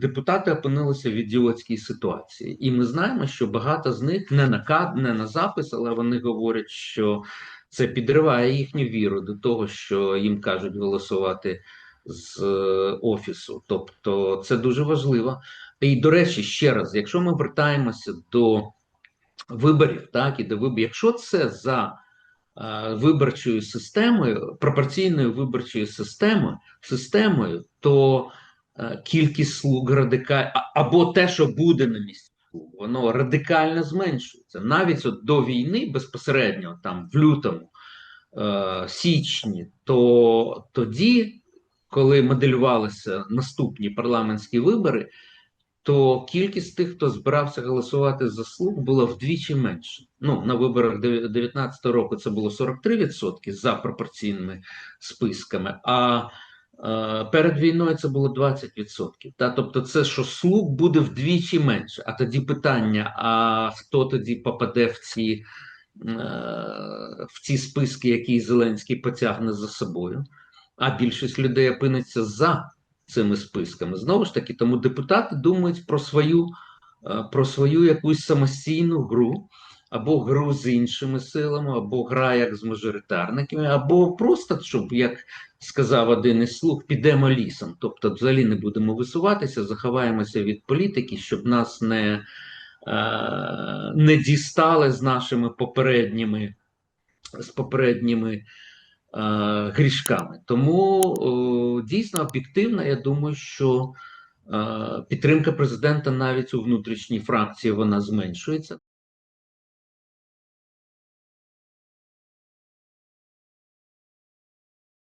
Депутати опинилися в ідіотській ситуації, і ми знаємо, що багато з них не на кад, не на запис, але вони говорять, що це підриває їхню віру до того, що їм кажуть голосувати з е, офісу. Тобто, це дуже важливо. І до речі, ще раз, якщо ми вертаємося до виборів, так і до виборів, якщо це за е, виборчою системою, пропорційною виборчою системою, системою, то кількість слуг радикально або те, що буде на місці воно радикально зменшується. Навіть от до війни безпосередньо, там в лютому, е, січні, то тоді, коли моделювалися наступні парламентські вибори, то кількість тих, хто збирався голосувати за слуг, була вдвічі менше. Ну на виборах 2019 року це було 43% за пропорційними списками. А е, перед війною це було 20%. Та тобто, це що слуг буде вдвічі менше. А тоді питання: а хто тоді попаде в ці, е, в ці списки, які Зеленський потягне за собою? А більшість людей опиниться за цими списками. Знову ж таки, тому депутати думають про свою, е, про свою якусь самостійну гру, або гру з іншими силами, або гра як з мажоритарниками, або просто, щоб, як сказав один із слуг, підемо лісом. Тобто, взагалі не будемо висуватися, заховаємося від політики, щоб нас не, е, не дістали з нашими попередніми. З попередніми Е, грішками. Тому о, дійсно об'єктивно, я думаю, що е, підтримка президента навіть у внутрішній фракції вона зменшується.